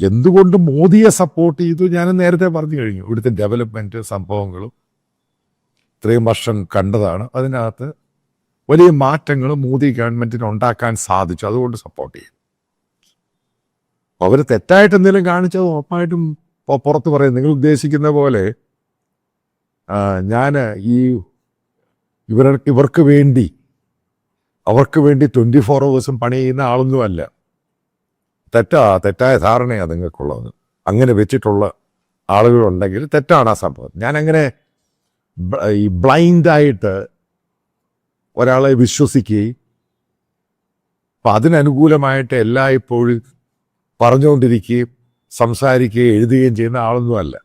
എന്തുകൊണ്ട് മോദിയെ സപ്പോർട്ട് ചെയ്തു? ഞാൻ നേരത്തെ പറഞ്ഞു കഴിഞ്ഞു. ഇവിടുത്തെ ഡെവലപ്മെന്റ് സംഭവങ്ങളും ഇത്രയും വർഷം കണ്ടതാണ്. അതിനകത്ത് വലിയ മാറ്റങ്ങൾ മോദി ഗവൺമെന്റിന് ഉണ്ടാക്കാൻ സാധിച്ചു. അതുകൊണ്ട് സപ്പോർട്ട് ചെയ്തു. അവർ തെറ്റായിട്ട് എന്തെങ്കിലും കാണിച്ചത് ഉറപ്പായിട്ടും പുറത്ത് പറയും. നിങ്ങൾ ഉദ്ദേശിക്കുന്ന പോലെ ഞാൻ ഈ ഇവർ ഇവർക്ക് വേണ്ടി അവർക്ക് വേണ്ടി ട്വന്റി ഫോർ അവേഴ്സും പണി ചെയ്യുന്ന ആളൊന്നുമല്ല. തെറ്റാ തെറ്റായ ധാരണയാണ് നിങ്ങൾക്കുള്ളത്. അങ്ങനെ വെച്ചിട്ടുള്ള ആളുകളുണ്ടെങ്കിൽ തെറ്റാണ് ആ സംഭവം. ഞാനങ്ങനെ ഈ ബ്ലൈൻഡായിട്ട് ഒരാളെ വിശ്വസിക്കുകയും അപ്പം അതിനനുകൂലമായിട്ട് എല്ലായ്പ്പോഴും പറഞ്ഞുകൊണ്ടിരിക്കുകയും സംസാരിക്കുകയും എഴുതുകയും ചെയ്യുന്ന ആളൊന്നുമല്ല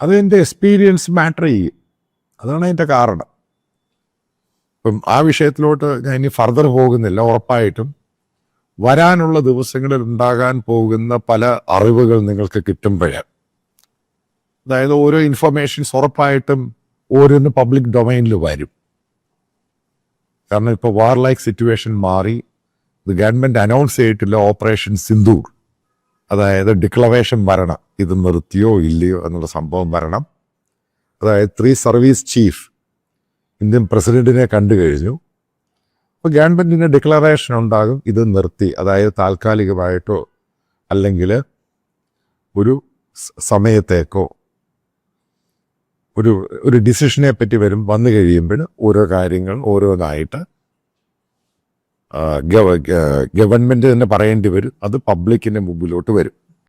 അത് എന്റെ എക്സ്പീരിയൻസ് മാറ്റർ ചെയ്യും. അതാണ് അതിന്റെ കാരണം. ഇപ്പം ആ വിഷയത്തിലോട്ട് ഞാൻ ഇനി ഫർദർ പോകുന്നില്ല ഉറപ്പായിട്ടും. വരാനുള്ള ദിവസങ്ങളിൽ ഉണ്ടാകാൻ പോകുന്ന പല അറിവുകൾ നിങ്ങൾക്ക് കിട്ടുമ്പോൾ അതായത് ഓരോ ഇൻഫർമേഷൻസ് ഉറപ്പായിട്ടും ഓരോന്ന് പബ്ലിക് ഡൊമൈനിൽ വരും. കാരണം ഇപ്പോൾ വാർ ലൈക്ക് സിറ്റുവേഷൻ മാറി ഇത് ഗവൺമെന്റ് അനൗൺസ് ചെയ്തിട്ടില്ല ഓപ്പറേഷൻ സിന്ധൂർ അതായത് ഡിക്ലറേഷൻ വരണം. ഇത് നിർത്തിയോ ഇല്ലയോ എന്നുള്ള സംഭവം വരണം. അതായത് ത്രീ സർവീസ് ചീഫ് ഇന്ത്യൻ പ്രസിഡന്റിനെ കണ്ടു കഴിഞ്ഞു. അപ്പോൾ ഗവൺമെന്റിന് ഡിക്ലറേഷൻ ഉണ്ടാകും ഇത് നിർത്തി. അതായത് താൽക്കാലികമായിട്ടോ അല്ലെങ്കിൽ ഒരു സമയത്തേക്കോ ഒരു ഒരു ഡിസിഷനെ പറ്റി വരും വന്നു കഴിയുമ്പോൾ ഓരോ കാര്യങ്ങൾ ഓരോന്നായിട്ട് ഗവൺമെന്റ് തന്നെ പറയേണ്ടി വരും. അത് പബ്ലിക്കിന്റെ മുമ്പിലോട്ട് വരും.